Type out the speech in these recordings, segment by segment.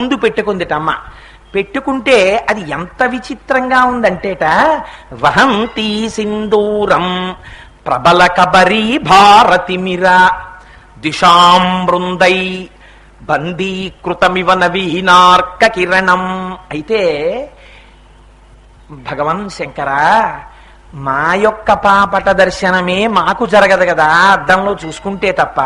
ముందు పెట్టుకుందిట అమ్మ పెట్టుకుంటే అది ఎంత విచిత్రంగా ఉందంటేట వహంతి సింధూరం ప్రబల కబరీ భారతిమిర దిశాం బృందై బందీకృతమివ నవీనార్క కిరణం. అయితే భగవన్ శంకర మా యొక్క పాపట దర్శనమే మాకు జరగదు కదా అద్దంలో చూసుకుంటే తప్ప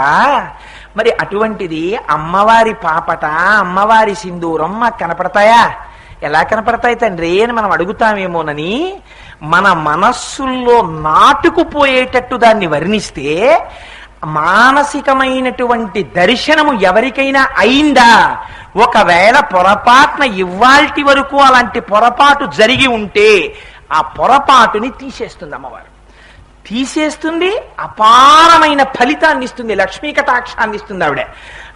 మరి అటువంటిది అమ్మవారి పాపట అమ్మవారి సింధూరం మాకు కనపడతాయా? ఎలా కనపడతాయి తండ్రి అని మనం అడుగుతామేమోనని మన మనస్సుల్లో నాటుకుపోయేటట్టు దాన్ని వర్ణిస్తే మానసికమైనటువంటి దర్శనము ఎవరికైనా అయిందా? ఒకవేళ పొరపాటున ఇవ్వాల్టి వరకు అలాంటి పొరపాటు జరిగి ఉంటే ఆ పొరపాటుని తీసేస్తుంది అమ్మవారు. తీసేస్తుంది అపారమైన ఫలితాన్ని ఇస్తుంది లక్ష్మీ కటాక్షాన్ని ఇస్తుంది ఆవిడ.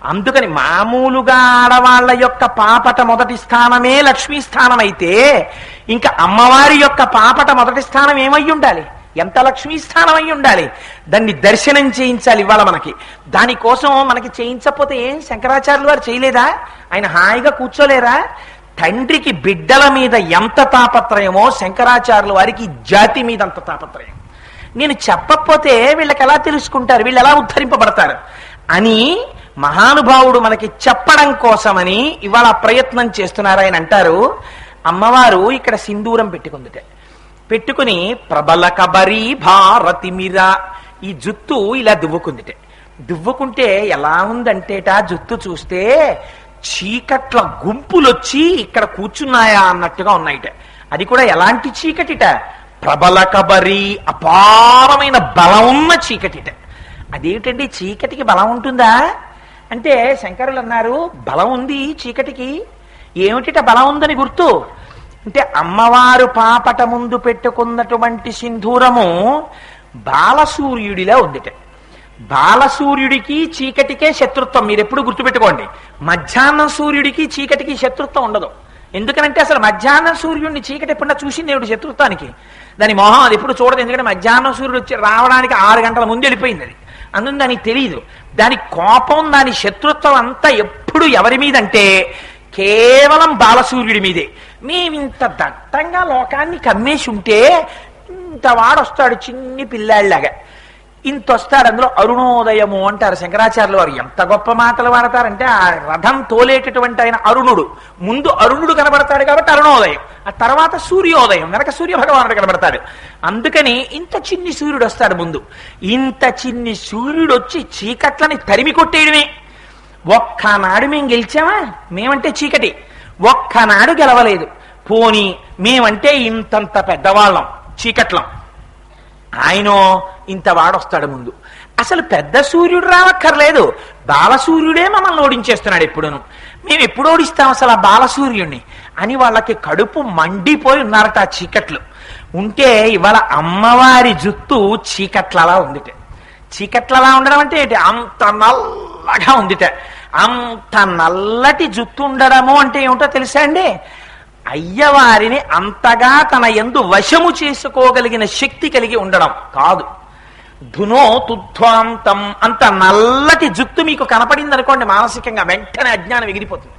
అందుకని మామూలుగా ఆడవాళ్ళ యొక్క పాపట మొదటి స్థానమే లక్ష్మీ స్థానం అయితే ఇంకా అమ్మవారి యొక్క పాపట మొదటి స్థానం ఏమై ఉండాలి? ఎంత లక్ష్మీ స్థానం అయి ఉండాలి? దాన్ని దర్శనం చేయించాలి ఇవాళ మనకి. దానికోసం మనకి చేయించకపోతే ఏం? శంకరాచార్యులు వారు చేయలేదా? ఆయన హాయిగా కూర్చోలేరా? తండ్రికి బిడ్డల మీద ఎంత తాపత్రయమో శంకరాచార్యుల వారికి జాతి మీద అంత తాపత్రయం. నేను చెప్పకపోతే వీళ్ళకి ఎలా తెలుసుకుంటారు? వీళ్ళు ఎలా ఉద్ధరింపబడతారు? అని మహానుభావుడు మనకి చెప్పడం కోసమని ఇవాళ ప్రయత్నం చేస్తున్నారు. ఆయన అంటారు అమ్మవారు ఇక్కడ సింధూరం పెట్టుకుందిట. పెట్టుకుని ప్రబల కబరి భారతిమిర ఈ జుత్తు ఇలా దువ్వుకుందిట. దువ్వుకుంటే ఎలా ఉందంటేట జుత్తు చూస్తే చీకట్ల గుంపులొచ్చి ఇక్కడ కూర్చున్నాయా అన్నట్టుగా ఉన్నాయిట. అది కూడా ఎలాంటి చీకటిట? ప్రబల కబరి అపారమైన బలం ఉన్న చీకటిట అదేమిటండి చీకటికి బలం ఉంటుందా? అంటే శంకరులు అన్నారు బలం ఉంది చీకటికి. ఏమిటిట బలం ఉందని గుర్తు? అంటే అమ్మవారు పాపట ముందు పెట్టుకున్నటువంటి సింధూరము బాలసూర్యుడిలా ఉందిట. బాలసూర్యుడికి చీకటికే శత్రుత్వం. మీరు ఎప్పుడు గుర్తుపెట్టుకోండి. మధ్యాహ్నం సూర్యుడికి చీకటికి శత్రుత్వం ఉండదు. ఎందుకనంటే అసలు మధ్యాహ్నం సూర్యుడిని చీకటి ఎప్పుడన్నా చూసింది దేవుడు శత్రుత్వానికి? దాని మొహం అది ఎప్పుడు చూడదు ఎందుకంటే మధ్యాహ్నం సూర్యుడు వచ్చి రావడానికి ఆరు గంటల ముందు వెళ్ళిపోయింది అది. అందుకు దానికి తెలియదు దాని కోపం దాని శత్రుత్వం అంతా ఎప్పుడు ఎవరి మీద అంటే కేవలం బాలసూర్యుడి మీదే. మేమింత దట్టంగా లోకాన్ని కమ్మేసి ఉంటే ఇంత వాడొస్తాడు చిన్ని పిల్లాళ్ళలాగా ఇంత వస్తాడు అందులో అరుణోదయము అంటారు శంకరాచార్యులు వారు. ఎంత గొప్ప మాటలు వాడతారంటే ఆ రథం తోలేటటువంటి ఆయన అరుణుడు. ముందు అరుణుడు కనబడతాడు కాబట్టి అరుణోదయం. ఆ తర్వాత సూర్యోదయం. వెనక సూర్య భగవానుడు కనబడతాడు. అందుకని ఇంత చిన్ని సూర్యుడు వస్తాడు ముందు. ఇంత చిన్ని సూర్యుడు వచ్చి చీకట్లని తరిమి కొట్టేయడమే. ఒక్కనాడు మేము గెలిచామా? మేమంటే చీకటి. ఒక్కనాడు గెలవలేదు. పోని మేమంటే ఇంతంత పెద్దవాళ్ళం చీకట్లం. ఆయన ఇంత వాడొస్తాడు ముందు. అసలు పెద్ద సూర్యుడు రావక్కర్లేదు. బాలసూర్యుడే మమ్మల్ని ఓడించేస్తున్నాడు ఎప్పుడును మేము ఎప్పుడు ఓడిస్తాం అసలు ఆ బాలసూర్యుడిని అని వాళ్ళకి కడుపు మండిపోయి ఉన్నారట ఆ చీకట్లు. ఉంటే ఇవాళ అమ్మవారి జుత్తు చీకట్లలా ఉందిట. చీకట్లలా ఉండడం అంటే ఏంటి? అంత నల్లగా ఉందిట. అంత నల్లటి జుత్తు ఉండడము అంటే ఏమిటో తెలుసా అండి? అయ్యవారిని అంతగా తన ఎందు వశము చేసుకోగలిగిన శక్తి కలిగి ఉండడం కాదు. ధునో తుధ్వాంతం అంత నల్లటి జుత్తు మీకు కనపడింది అనుకోండి మానసికంగా వెంటనే అజ్ఞానం ఎగిరిపోతుంది.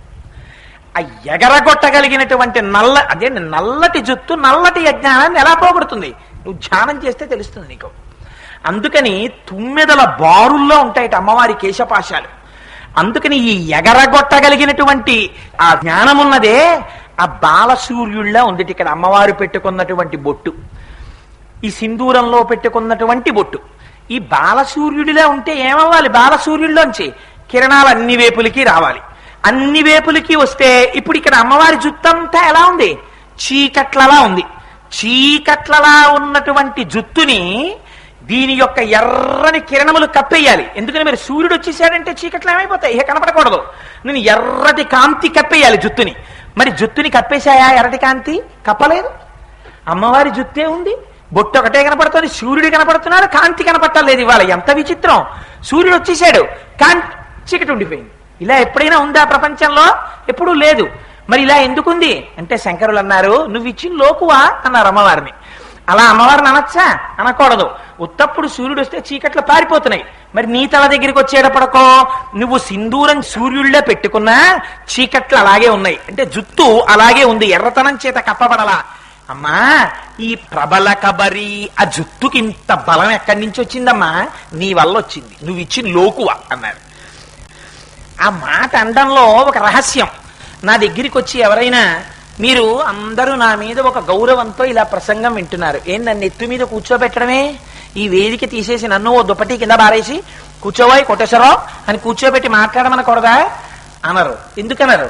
ఆ ఎగరగొట్టగలిగినటువంటి నల్ల అదే నల్లటి జుత్తు నల్లటి అజ్ఞానాన్ని ఎలా పోగొడుతుంది? నువ్వు ధ్యానం చేస్తే తెలుస్తుంది నీకు. అందుకని తుమ్మెదల బారుల్లో ఉంటాయి అమ్మవారి కేశపాశాలు. అందుకని ఈ ఎగరగొట్టగలిగినటువంటి ఆ జ్ఞానమున్నదే ఆ బాలసూర్యుళ్ళ ఉంది ఇక్కడ అమ్మవారు పెట్టుకున్నటువంటి బొట్టు. ఈ సింధూరంలో పెట్టుకున్నటువంటి బొట్టు. ఈ బాలసూర్యుడిలా ఉంటే ఏమవ్వాలి? బాలసూర్యుడిలోంచి కిరణాలు అన్ని వేపులకి రావాలి. అన్ని వేపులకి వస్తే ఇప్పుడు ఇక్కడ అమ్మవారి జుత్తంతా ఎలా ఉంది? చీకట్లలా ఉంది. చీకట్లలా ఉన్నటువంటి జుత్తుని దీని యొక్క ఎర్రని కిరణములు కప్పేయాలి. ఎందుకని మీరు సూర్యుడు వచ్చేసాడంటే చీకట్లు ఏమైపోతాయి? ఇక కనపడకూడదు. నేను ఎర్రటి కాంతి కప్పేయాలి జుత్తుని. మరి జుత్తుని కప్పేశాయా ఎర్రటి కాంతి కప్పలేదు. అమ్మవారి జుత్తే ఉంది. బొట్టు ఒకటే కనపడుతుంది. సూర్యుడు కనపడుతున్నాడు. కాంతి కనపట్టలేదు. ఇవాళ ఎంత విచిత్రం. సూర్యుడు వచ్చేసాడు కాంతి చీకటి ఉండిపోయింది. ఇలా ఎప్పుడైనా ఉందా ప్రపంచంలో? ఎప్పుడూ లేదు. మరి ఇలా ఎందుకుంది? అంటే శంకరులు అన్నారు నువ్వు ఇచ్చిన లోకువా? అన్నారు అమ్మవారిని. అలా అమ్మవారిని అనొచ్చా? అనకూడదు. ఉత్తప్పుడు సూర్యుడు వస్తే చీకట్లు పారిపోతున్నాయి. మరి నీ తల దగ్గరికి వచ్చేటప్పటికో? నువ్వు సింధూరం సూర్యుళ్ళే పెట్టుకున్నా చీకట్లు అలాగే ఉన్నాయి. అంటే జుత్తు అలాగే ఉంది. ఎర్రతనం చేత కప్పబడలా. అమ్మా ఈ ప్రబల కబరి ఆ జుత్తుకి ఇంత బలం ఎక్కడి నుంచి వచ్చిందమ్మా? నీ వల్ల వచ్చింది. నువ్వు ఇచ్చిన లోకువ అన్నారు ఆ మాట అండంలో ఒక రహస్యం. నా దగ్గరికి వచ్చి ఎవరైనా మీరు అందరూ నా మీద ఒక గౌరవంతో ఇలా ప్రసంగం వింటున్నారు. ఏం నన్ను ఎత్తు మీద కూర్చోబెట్టడమే? ఈ వేదిక తీసేసి నన్ను ఓ దుప్పటి కింద బారేసి కూర్చోవాయి కొట్టేశ్వరరావు అని కూర్చోబెట్టి మాట్లాడమనకూడదా అనరు. ఎందుకనరు?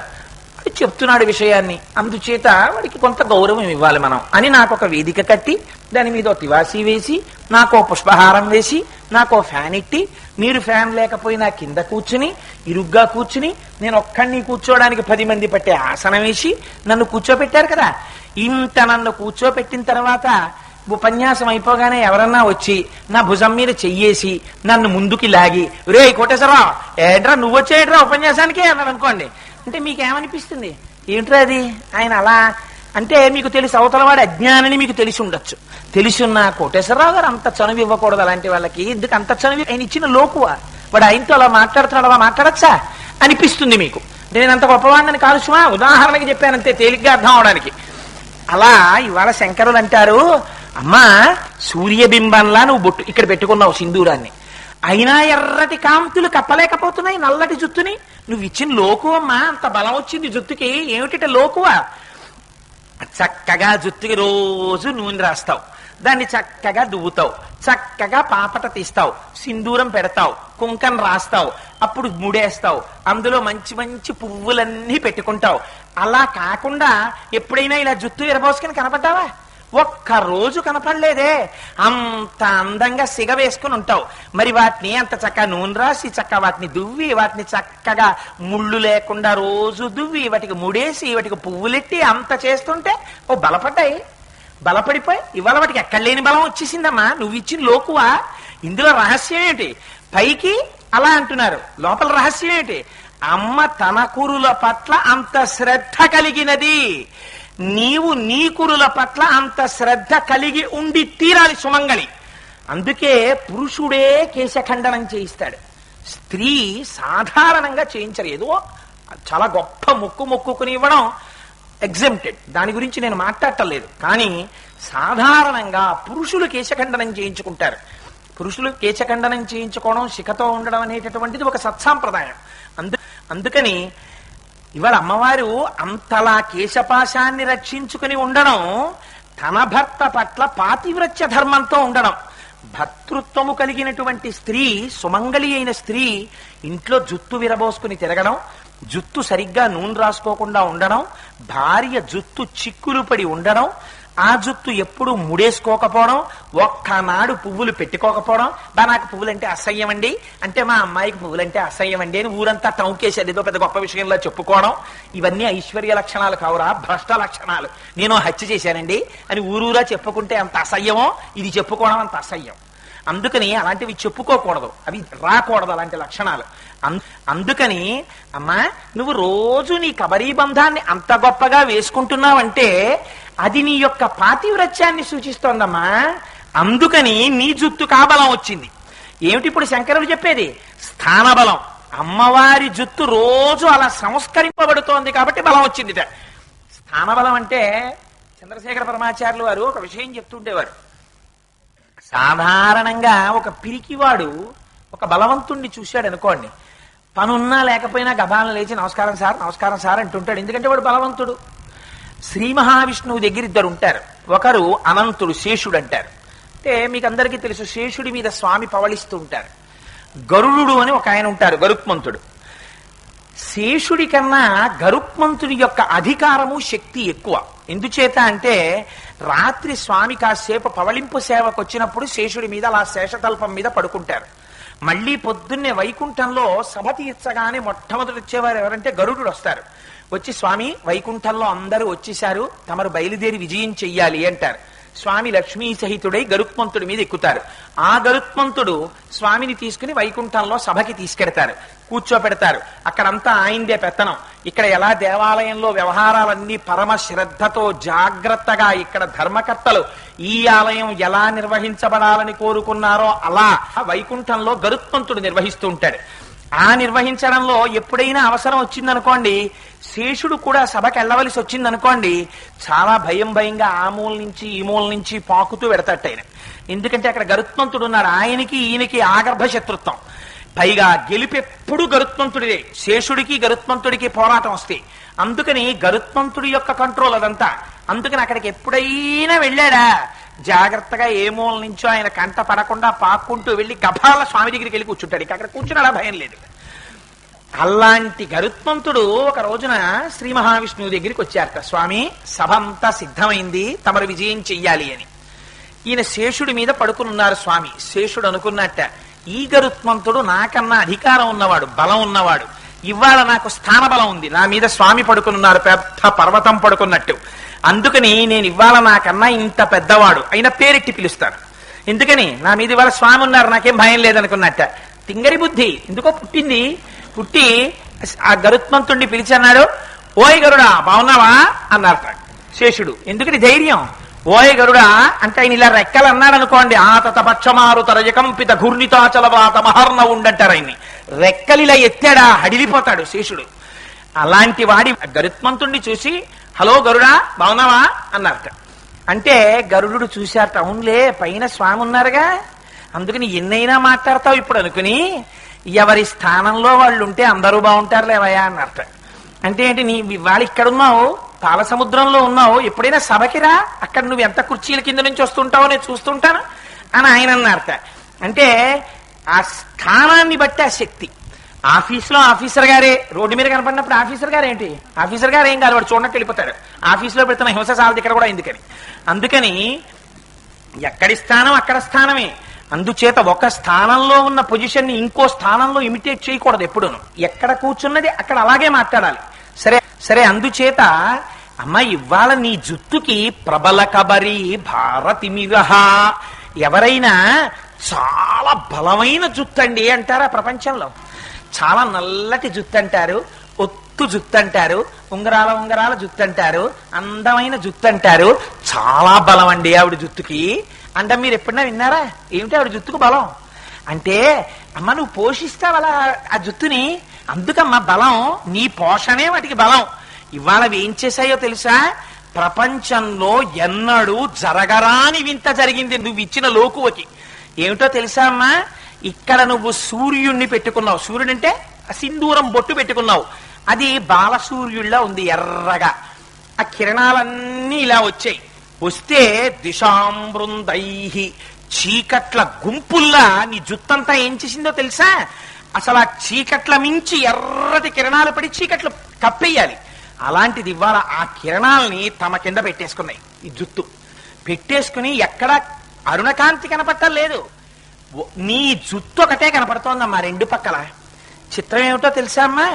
చెప్తున్నాడు విషయాన్ని. అందుచేత వాడికి కొంత గౌరవం ఇవ్వాలి మనం అని నాకు ఒక వేదిక కట్టి దాని మీద ఓ తివాసీ వేసి నాకు ఓ పుష్పహారం వేసి నాకు ఓ ఫ్యాన్ ఇట్టి మీరు ఫ్యాన్ లేకపోయినా కింద కూర్చుని ఇరుగ్గా కూర్చుని నేను ఒక్కడిని కూర్చోవడానికి పది మంది పట్టే ఆసనం వేసి నన్ను కూర్చోబెట్టారు కదా. ఇంత నన్ను కూర్చోపెట్టిన తర్వాత ఉపన్యాసం అయిపోగానే ఎవరన్నా వచ్చి నా భుజం మీద చెయ్యేసి నన్ను ముందుకి లాగి రే కోటేశ్వరరావు ఏంట్రా నువ్వు వచ్చేట్రా ఉపన్యాసానికే అన్నాడు అనుకోండి. అంటే మీకేమనిపిస్తుంది? ఏంట్రా అది? ఆయన అలా అంటే మీకు తెలిసి అవతలవాడి అజ్ఞానని మీకు తెలిసి ఉండొచ్చు. తెలిసిన్న కోటేశ్వరరావు గారు అంత చనువు ఇవ్వకూడదు అలాంటి వాళ్ళకి. ఎందుకు అంత చనువు? ఆయన ఇచ్చిన లోకువ. వాడు ఆయనతో అలా మాట్లాడుతున్నాడు అలా మాట్లాడచ్చా? అనిపిస్తుంది మీకు. నేను అంత గొప్పవాడిని కాలుష్యమా ఉదాహరణకి చెప్పానంతే తేలిగ్గా అర్థం అవడానికి. అలా ఇవాళ శంకరులు అంటారు అమ్మా సూర్యబింబంలా నువ్వు బొట్టు ఇక్కడ పెట్టుకున్నావు సింధూరాన్ని. అయినా ఎర్రటి కాంతులు కప్పలేకపోతున్నాయి నల్లటి జుత్తుని. నువ్వు ఇచ్చిన లోకువమ్మా అంత బలం వచ్చింది జుత్తుకి. ఏమిటిట లోకువ? చక్కగా జుత్తుకి రోజు నూనె రాస్తావు. దాన్ని చక్కగా దువ్వుతావు. చక్కగా పాపట తీస్తావు. సింధూరం పెడతావు. కుంకం రాస్తావు. అప్పుడు ముడేస్తావు. అందులో మంచి మంచి పువ్వులన్నీ పెట్టుకుంటావు. అలా కాకుండా ఎప్పుడైనా ఇలా జుత్తు ఎరబోసుకుని కనపడ్డావా? ఒక్క రోజు కనపడలేదే. అంత అందంగా సిగ వేసుకుని ఉంటావు. మరి వాటిని అంత చక్కగా నూనె రాసి చక్కగా వాటిని దువ్వి వాటిని చక్కగా ముళ్ళు లేకుండా రోజు దువ్వి వాటికి ముడేసి వాటికి పువ్వులెట్టి అంత చేస్తుంటే ఓ బలపడ్డాయి. బలపడిపోయి ఇవాళ వాటికి ఎక్కడ లేని బలం వచ్చేసిందమ్మా. నువ్వు ఇచ్చిన లోకువా? ఇందులో రహస్యం ఏంటి పైకి అలా అంటున్నారు. లోపల రహస్యం ఏంటి అమ్మ తన కురుల పట్ల అంత శ్రద్ధ కలిగినది. నీవు నీకురుల పట్ల అంత శ్రద్ధ కలిగి ఉండి తీరాలి సుమంగళి. అందుకే పురుషుడే కేశఖండనం చేయిస్తాడు. స్త్రీ సాధారణంగా చేయించరు. ఏదో చాలా గొప్ప ముక్కు మొక్కుకుని ఇవ్వడం ఎగ్జెంప్టెడ్ దాని గురించి నేను మాట్లాడటలేదు కానీ సాధారణంగా పురుషులు కేశఖండనం చేయించుకుంటారు. పురుషులు కేశఖండనం చేయించుకోవడం శిఖతో ఉండడం అనేటటువంటిది ఒక సత్సాంప్రదాయం. అందు అందుకని ఇవాళ అమ్మవారు అంతలా కేశపాశాన్ని రక్షించుకుని ఉండడం తన భర్త పట్ల పాతివ్రత్య ధర్మంతో ఉండడం భర్తృత్వము కలిగినటువంటి స్త్రీ సుమంగళి అయిన స్త్రీ ఇంట్లో జుత్తు విరబోసుకుని తిరగడం జుత్తు సరిగ్గా నూనె రాసుకోకుండా ఉండడం భార్య జుత్తు చిక్కులు పడి ఉండడం ఆ జుత్తు ఎప్పుడు ముడేసుకోకపోవడం ఒక్కనాడు పువ్వులు పెట్టుకోకపోవడం. బా నాకు పువ్వులంటే అసహ్యం అండి అంటే మా అమ్మాయికి పువ్వులంటే అసహ్యం అండి అని ఊరంతా టౌకేసేది ఏదో పెద్ద గొప్ప విషయంలో చెప్పుకోవడం. ఇవన్నీ ఐశ్వర్య లక్షణాలు కావురా భ్రష్ట లక్షణాలు. నేను హత్య చేశానండి అని ఊరూరా చెప్పుకుంటే అంత అసహ్యమో ఇది చెప్పుకోవడం అంత అసహ్యం. అందుకని అలాంటివి చెప్పుకోకూడదు. అవి రాకూడదు అలాంటి లక్షణాలు. అం- అందుకని అమ్మా నువ్వు రోజు నీ కబరీ బంధాన్ని అంత గొప్పగా వేసుకుంటున్నావంటే అది నీ యొక్క పాతివ్రత్యాన్ని సూచిస్తోందమ్మా. అందుకని నీ జుత్తు కాబలం వచ్చింది. ఏమిటి ఇప్పుడు శంకరుడు చెప్పేది? స్థానబలం. అమ్మవారి జుత్తు రోజు అలా సంస్కరింపబడుతోంది కాబట్టి బలం వచ్చిందిట. స్థానబలం అంటే చంద్రశేఖర పరమాచార్యులు వారు ఒక విషయం చెప్తుండేవారు సాధారణంగా ఒక పిరికివాడు ఒక బలవంతుణ్ణి చూశాడు అనుకోండి. పనున్నా లేకపోయినా గభాలను లేచి నమస్కారం సార్ నమస్కారం సార్ అంటుంటాడు. ఎందుకంటే వాడు బలవంతుడు. శ్రీ మహావిష్ణువు దగ్గర ఇద్దరు ఉంటారు ఒకరు అనంతుడు శేషుడు అంటారు అంటే మీకు అందరికీ తెలుసు శేషుడి మీద స్వామి పవళిస్తూ ఉంటారు గరుడు అని ఒక ఆయన ఉంటారు గరుక్మంతుడు శేషుడి కన్నా గరుక్మంతుడి యొక్క అధికారము శక్తి ఎక్కువ. ఎందుచేత అంటే రాత్రి స్వామి కాసేపు పవళింపు సేవకు వచ్చినప్పుడు శేషుడి మీద అలా శేషతల్పం మీద పడుకుంటారు. మళ్ళీ పొద్దున్నే వైకుంఠంలో సభ తీర్చగానే మొట్టమొదటి వచ్చేవారు ఎవరంటే గరుడు వస్తారు వచ్చి స్వామి వైకుంఠంలో అందరూ వచ్చేశారు తమరు బయలుదేరి విజయం చెయ్యాలి అంటారు. స్వామి లక్ష్మీ సహితుడై గరుత్మంతుడి మీద ఎక్కుతారు. ఆ గరుత్మంతుడు స్వామిని తీసుకుని వైకుంఠంలో సభకి తీసుకెడతారు కూర్చోపెడతారు. అక్కడంతా ఆయిందే పెత్తనం. ఇక్కడ ఎలా దేవాలయంలో వ్యవహారాలన్నీ పరమ శ్రద్ధతో జాగ్రత్తగా ఇక్కడ ధర్మకర్తలు ఈ ఆలయం ఎలా నిర్వహించబడాలని కోరుకున్నారో అలా వైకుంఠంలో గరుత్మంతుడు నిర్వహిస్తూ ఉంటాడు. ఆ నిర్వహించడంలో ఎప్పుడైనా అవసరం వచ్చిందనుకోండి శేషుడు కూడా సభకి వెళ్ళవలసి వచ్చిందనుకోండి చాలా భయం భయంగా ఆ మూల నుంచి ఈ మూల నుంచి పాకుతూ పెడతాట ఆయన. ఎందుకంటే అక్కడ గరుత్మంతుడు ఉన్నాడు ఆయనకి ఈయనకి ఆగర్భ శత్రుత్వం పైగా గెలుపెప్పుడు గరుత్మంతుడిదే. శేషుడికి గరుత్మంతుడికి పోరాటం వస్తాయి అందుకని గరుత్మంతుడి యొక్క కంట్రోల్ అదంతా. అందుకని అక్కడికి ఎప్పుడైనా వెళ్ళాడా? జాగ్రత్తగా ఏ మూల నుంచో ఆయన కంట పడకుండా పాక్కుంటూ వెళ్ళి గభాల స్వామి దగ్గరికి వెళ్ళి కూర్చుంటాడు. ఇక అక్కడ కూర్చున్నాడా భయం లేదు. అలాంటి గరుత్మంతుడు ఒక రోజున శ్రీ మహావిష్ణువు దగ్గరికి వచ్చారట. స్వామి సభంతా సిద్ధమైంది తమరు విజయం చెయ్యాలి అని. ఈయన శేషుడి మీద పడుకునున్నారు స్వామి. శేషుడు అనుకున్నట్ట ఈ గరుత్మంతుడు నాకన్నా అధికారం ఉన్నవాడు బలం ఉన్నవాడు. ఇవాళ నాకు స్థానబలం ఉంది. నా మీద స్వామి పడుకునున్నారు పెద్ద పర్వతం పడుకున్నట్టు. అందుకని నేను ఇవాళ నాకన్నా ఇంత పెద్దవాడు. అయినా పేరెట్టి పిలుస్తాను ఎందుకని? నా మీద ఇవాళ స్వామి ఉన్నారు నాకేం భయం లేదనుకున్నట్ట. తింగరి బుద్ధి. ఎందుకో పుట్టింది? పుట్టి ఆ గరుత్మంతుణ్ణి పిలిచి అన్నాడు ఓయ్ గరుడా బాగున్నావా అన్నారు శేషుడు ఎందుకని ధైర్యం? ఓయ్ గరుడా అంటే ఆయన ఇలా రెక్కలు అన్నాడు అనుకోండి ఆతత పక్షమారు తరయకంపిత ఘూర్ణితాచలవాత మహర్ణ ఉండంటారు ఆయన్ని. రెక్కలు ఇలా ఎత్తాడా? హడిలిపోతాడు శేషుడు. అలాంటి వాడి గరుత్మంతుణ్ణి చూసి హలో గరుడా బాగున్నావా? అన్నారట. అంటే గరుడు చూశారట అవునులే పైన స్వామి ఉన్నారుగా. అందుకని ఎన్నైనా మాట్లాడతావు ఇప్పుడు అనుకుని ఎవరి స్థానంలో వాళ్ళు ఉంటే అందరూ బాగుంటారు లేవయా అన్నారట. అంటే ఏంటి నీ వాళ్ళు ఇక్కడ ఉన్నావు పాల సముద్రంలో ఉన్నావు ఎప్పుడైనా సభకిరా అక్కడ నువ్వు ఎంత కుర్చీల కింద నుంచి వస్తుంటావో నేను చూస్తుంటాను అని ఆయన అన్నారట అంటే ఆ స్థానాన్ని బట్టి ఆ శక్తి. ఆఫీస్లో ఆఫీసర్ గారే రోడ్డు మీద కనపడినప్పుడు ఆఫీసర్ గారు ఏంటి? ఆఫీసర్ గారు ఏం కాదు వాడు చూడనట్టు వెళ్ళిపోతారు. ఆఫీసులో పెడుతున్న హింస సాల ఇక్కడ కూడా ఎందుకని? అందుకని ఎక్కడి స్థానం అక్కడ స్థానమే. అందుచేత ఒక స్థానంలో ఉన్న పొజిషన్ని ఇంకో స్థానంలో ఇమిటేట్ చేయకూడదు ఎప్పుడూను. ఎక్కడ కూర్చున్నది అక్కడ అలాగే మాట్లాడాలి. సరే సరే అందుచేత అమ్మ ఇవాళ నీ జుత్తుకి ప్రబల కబరి భారతిమివహ ఎవరైనా చాలా బలమైన జుత్తు అండి అంటారా ప్రపంచంలో? చాలా నల్లటి జుత్తు అంటారు ఒత్తు జుత్తు అంటారు ఉంగరాల ఉంగరాల జుత్తు అంటారు అందమైన జుత్తు అంటారు చాలా బలం అండి ఆవిడ జుత్తుకి. అంటే మీరు ఎప్పుడైనా విన్నారా? ఏమిటి ఆవిడ జుత్తుకు బలం? అంటే అమ్మ నువ్వు పోషిస్తావలా ఆ జుత్తుని? అందుకమ్మా బలం నీ పోషణే వాటికి బలం. ఇవాళ ఏం చేశాయో తెలుసా? ప్రపంచంలో ఎన్నడూ జరగరాని వింత జరిగింది నువ్వు ఇచ్చిన లోకువకి. ఏమిటో తెలుసా అమ్మా? ఇక్కడ నువ్వు సూర్యుణ్ణి పెట్టుకున్నావు. సూర్యుడు అంటే సింధూరం బొట్టు పెట్టుకున్నావు. అది బాలసూర్యుడిలా ఉంది ఎర్రగా. ఆ కిరణాలన్నీ ఇలా వచ్చాయి. వస్తే దిశాంబృందై. చీకట్ల గుంపుల్లా నీ జుత్తంతా ఏం చేసిందో తెలుసా? అసలు ఆ చీకట్ల మించి ఎర్రటి కిరణాలు పడి చీకట్లు కప్పేయాలి. అలాంటిది ఇవాళ ఆ కిరణాలని తమ కింద పెట్టేసుకున్నాయి ఈ జుత్తు. పెట్టేసుకుని ఎక్కడ అరుణకాంతి కనపట్టలేదు లేదు. నీ జుత్తు ఒకటే కనపడుతోందమ్మా రెండు పక్కల. చిత్రం ఏమిటో తెలుసా అమ్మా?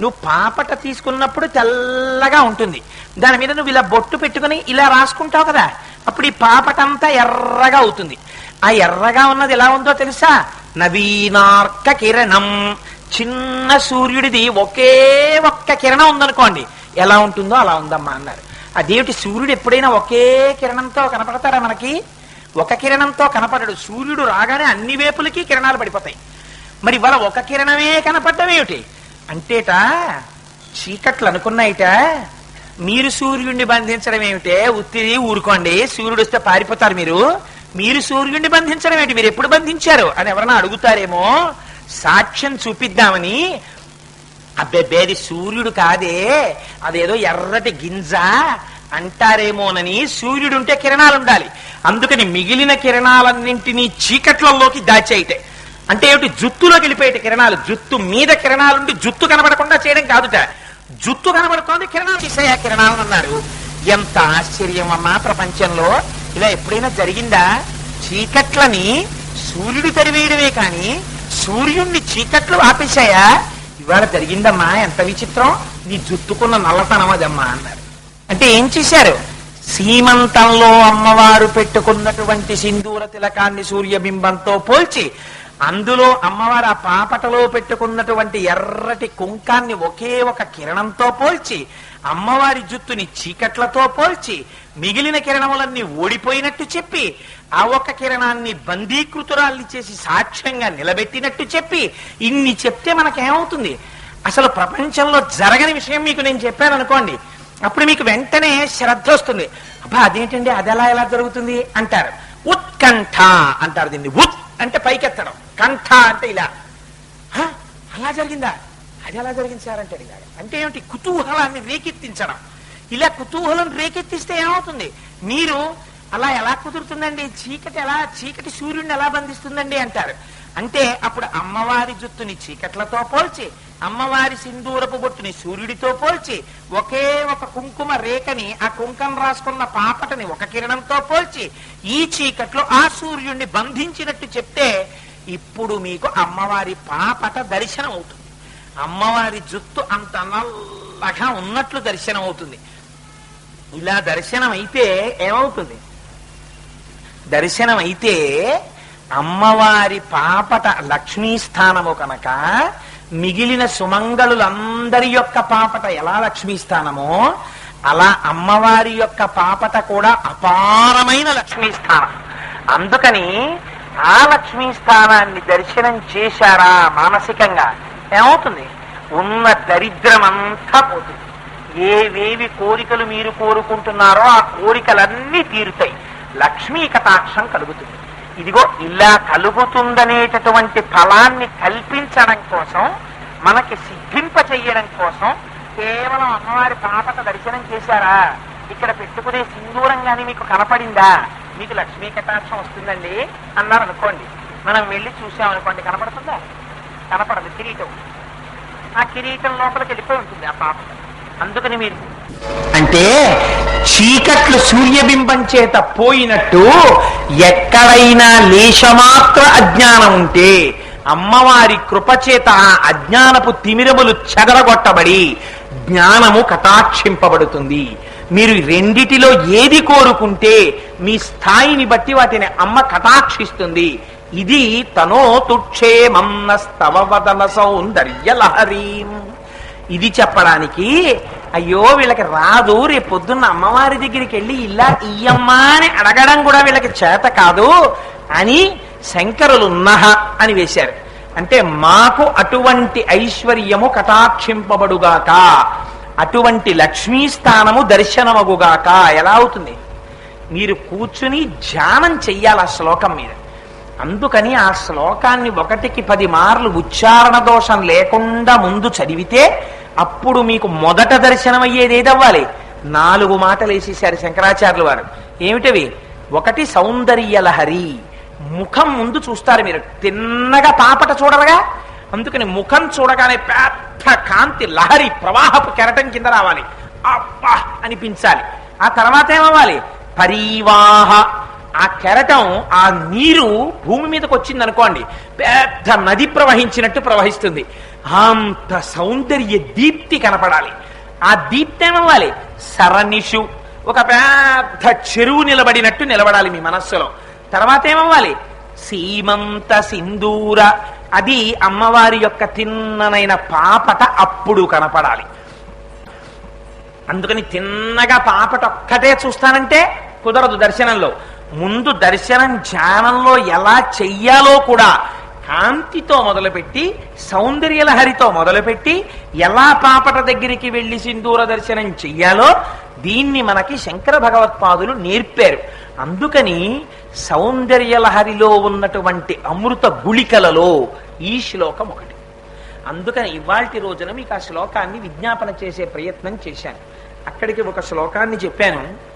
నువ్వు పాపట తీసుకున్నప్పుడు తెల్లగా ఉంటుంది. దాని మీద నువ్వు ఇలా బొట్టు పెట్టుకుని ఇలా రాసుకుంటావు కదా. అప్పుడు ఈ పాపటంతా ఎర్రగా అవుతుంది. ఆ ఎర్రగా ఉన్నది ఎలా ఉందో తెలుసా? నవీనార్క కిరణం. చిన్న సూర్యుడిది ఒకే ఒక్క కిరణం ఉందనుకోండి. ఎలా ఉంటుందో అలా ఉందమ్మా అన్నారు. అదేమిటి? సూర్యుడు ఎప్పుడైనా ఒకే కిరణంతో కనపడతారా మనకి? ఒక కిరణంతో కనపడడు. సూర్యుడు రాగానే అన్ని వేపులకి కిరణాలు పడిపోతాయి. మరి ఇవాళ ఒక కిరణమే కనపడడం ఏమిటి అంటేట చీకట్లు అనుకున్నాయిట మీరు సూర్యుడిని బంధించడం ఏమిటే? ఉత్తిది ఊరుకోండి. సూర్యుడు వస్తే పారిపోతారు మీరు. మీరు సూర్యుడిని బంధించడం ఏంటి మీరు ఎప్పుడు బంధించారు? అని ఎవరన్నా అడుగుతారేమో? సాక్ష్యం చూపిద్దామని. అబ్బెబ్బేది సూర్యుడు కాదే. అదేదో ఎర్రటి గింజ అంటారేమోనని సూర్యుడు ఉంటే కిరణాలు ఉండాలి. అందుకని మిగిలిన కిరణాలన్నింటినీ చీకట్లలోకి దాచేయటే. అంటే ఏమిటి? జుత్తులోకి వెళ్ళిపోయేటి కిరణాలు. జుత్తు మీద కిరణాలుండి జుత్తు కనబడకుండా చేయడం కాదుట. జుత్తు కనబడుతోంది కిరణాలు తీసాయి కిరణాలను అన్నారు. ఎంత ఆశ్చర్యం అమ్మా ప్రపంచంలో. ఇలా ఎప్పుడైనా జరిగిందా? చీకట్లని సూర్యుడు తరివేయడమే కానీ సూర్యుణ్ణి చీకట్లు ఆపేశాయా? ఇవాళ జరిగిందమ్మా ఎంత విచిత్రం. నీ జుత్తుకున్న నల్లతనం అదమ్మా అన్నారు. అంటే ఏం చేశారు? సీమంతంలో అమ్మవారు పెట్టుకున్నటువంటి సింధూర తిలకాన్ని సూర్యబింబంతో పోల్చి అందులో అమ్మవారు ఆ పాపటలో పెట్టుకున్నటువంటి ఎర్రటి కుంకాన్ని ఒకే ఒక కిరణంతో పోల్చి అమ్మవారి జుత్తుని చీకట్లతో పోల్చి మిగిలిన కిరణములన్నీ ఓడిపోయినట్టు చెప్పి ఆ ఒక్క కిరణాన్ని బందీకృతురాల్ని చేసి సాక్ష్యంగా నిలబెట్టినట్టు చెప్పి ఇన్ని చెప్తే మనకేమవుతుంది? అసలు ప్రపంచంలో జరగని విషయం మీకు నేను చెప్పాను అనుకోండి. అప్పుడు మీకు వెంటనే శ్రద్ధ వస్తుంది. అబ్బా అదేంటండి? అది ఎలా ఎలా జరుగుతుంది? అంటారు. ఉత్కంఠ అంటారు దీన్ని. ఉత్ అంటే పైకెత్తడం. కంఠ అంటే ఇలా. అలా జరిగిందా? అది అలా జరిగింది సార్ అంటే ఇలా. అంటే ఏమిటి? కుతూహలాన్ని రేకెత్తించడం. ఇలా కుతూహలం రేకెత్తిస్తే ఏమవుతుంది? మీరు అలా ఎలా కుదురుతుందండి? చీకటి ఎలా చీకటి సూర్యుడిని ఎలా బంధిస్తుందండి అంటారు. అంటే అప్పుడు అమ్మవారి జుత్తుని చీకట్లతో పోల్చి అమ్మవారి సింధూరపు బొట్టుని సూర్యుడితో పోల్చి ఒకే ఒక కుంకుమ రేఖని ఆ కుంకం రాసుకున్న పాపటని ఒక కిరణంతో పోల్చి ఈ చీకట్లో ఆ సూర్యుడిని బంధించినట్టు చెప్తే ఇప్పుడు మీకు అమ్మవారి పాపట దర్శనం అవుతుంది అమ్మవారి జుత్తు అంత నల్లగా ఉన్నట్లు దర్శనం అవుతుంది ఇలా దర్శనం అయితే ఏమవుతుంది? దర్శనం అయితే అమ్మవారి పాపట లక్ష్మీ స్థానము కనుక మిగిలిన సుమంగళులందరి యొక్క పాపట ఎలా లక్ష్మీ స్థానమో అలా అమ్మవారి యొక్క పాపట కూడా అపారమైన లక్ష్మీ స్థానం. అందుకని ఆ లక్ష్మీ స్థానాన్ని దర్శనం చేశారా మానసికంగా? ఏమవుతుంది? ఉన్న దరిద్రమంతా పోతుంది. ఏవేవి కోరికలు మీరు కోరుకుంటున్నారో ఆ కోరికలన్నీ తీరుతాయి. లక్ష్మీ కటాక్షం కలుగుతుంది. ఇదిగో ఇలా కలుగుతుందనేటటువంటి ఫలాన్ని కల్పించడం కోసం మనకి సిద్ధింప చెయ్యడం కోసం కేవలం అమ్మవారి పాపక దర్శనం చేశారా? ఇక్కడ పెట్టుకునే సింధూరం కానీ మీకు కనపడిందా? మీకు లక్ష్మీ కటాక్షం వస్తుందండి అన్నారు అనుకోండి మనం వెళ్ళి చూసామనుకోండి కనపడుతుందా? కనపడదు కిరీటం. ఆ కిరీటం లోపలికి వెళ్ళిపోయి ఉంటుంది ఆ పాప. అందుకని మీరు అంటే చీకట్లు సూర్యబింబం చేత పోయినట్టు ఎక్కడైనా లేశమాత్ర అజ్ఞానం ఉంటే అమ్మవారి కృపచేత ఆ అజ్ఞానపు తిమిరములు చెదరగొట్టబడి జ్ఞానము కటాక్షింపబడుతుంది. మీరు రెండిటిలో ఏది కోరుకుంటే మీ స్థాయిని బట్టి వాటిని అమ్మ కటాక్షిస్తుంది. ఇది తనో తుక్షేమన్న సౌందర్య లహరీం. ఇది చెప్పడానికి అయ్యో వీళ్ళకి రాదు రేపు పొద్దున్న అమ్మవారి దగ్గరికి వెళ్ళి ఇలా ఇయ్యమ్మా అని అడగడం కూడా వీళ్ళకి చేత కాదు అని శంకరులు నహ అని వేశారు. అంటే మాకు అటువంటి ఐశ్వర్యము కటాక్షింపబడుగాక. అటువంటి లక్ష్మీ స్థానము దర్శనమగుగాక. ఎలా అవుతుంది? మీరు కూర్చుని ధ్యానం చెయ్యాలి ఆ శ్లోకం మీద. అందుకని ఆ శ్లోకాన్ని ఒకటికి పది మార్లు ఉచ్చారణ దోషం లేకుండా ముందు చదివితే అప్పుడు మీకు మొదట దర్శనం అయ్యేది ఏదవ్వాలి నాలుగు మాటలు వేసేసారు శంకరాచార్యులు వారు. ఏమిటవి? ఒకటి సౌందర్యలహరి. ముఖం ముందు చూస్తారు మీరు. తిన్నగా పాపట చూడరుగా? అందుకని ముఖం చూడగానే పెద్ద కాంతి లహరి ప్రవాహపు కెరటం కింద రావాలి. అబ్బా! అనిపించాలి. ఆ తర్వాత ఏమవ్వాలి? పరివాహ. ఆ కెరటం ఆ నీరు భూమి మీదకి వచ్చింది అనుకోండి పెద్ద నది ప్రవహించినట్టు ప్రవహిస్తుంది. అంత సౌందర్య దీప్తి కనపడాలి. ఆ దీప్తి ఏమవ్వాలి? సరనిషు. ఒక పెద్ద చెరువు నిలబడినట్టు నిలబడాలి మీ మనస్సులో. తర్వాత ఏమవ్వాలి? సీమంత సింధూర. అది అమ్మవారి యొక్క తిన్ననైన పాపట అప్పుడు కనపడాలి. అందుకని తిన్నగా పాపట ఒక్కటే చూస్తానంటే కుదరదు దర్శనంలో. ముందు దర్శనం ధ్యానంలో ఎలా చెయ్యాలో కూడా కాంతితో మొదలుపెట్టి సౌందర్యలహరితో మొదలుపెట్టి ఎలా పాపట దగ్గరికి వెళ్ళి సింధూర దర్శనం చెయ్యాలో దీన్ని మనకి శంకర భగవత్పాదులు నేర్పారు. అందుకని సౌందర్యలహరిలో ఉన్నటువంటి అమృత గుళికలలో ఈ శ్లోకం ఒకటి. అందుకని ఇవాల్టి రోజున మీకు ఆ శ్లోకాన్ని విజ్ఞాపన చేసే ప్రయత్నం చేశాను. అక్కడికి ఒక శ్లోకాన్ని చెప్పాను.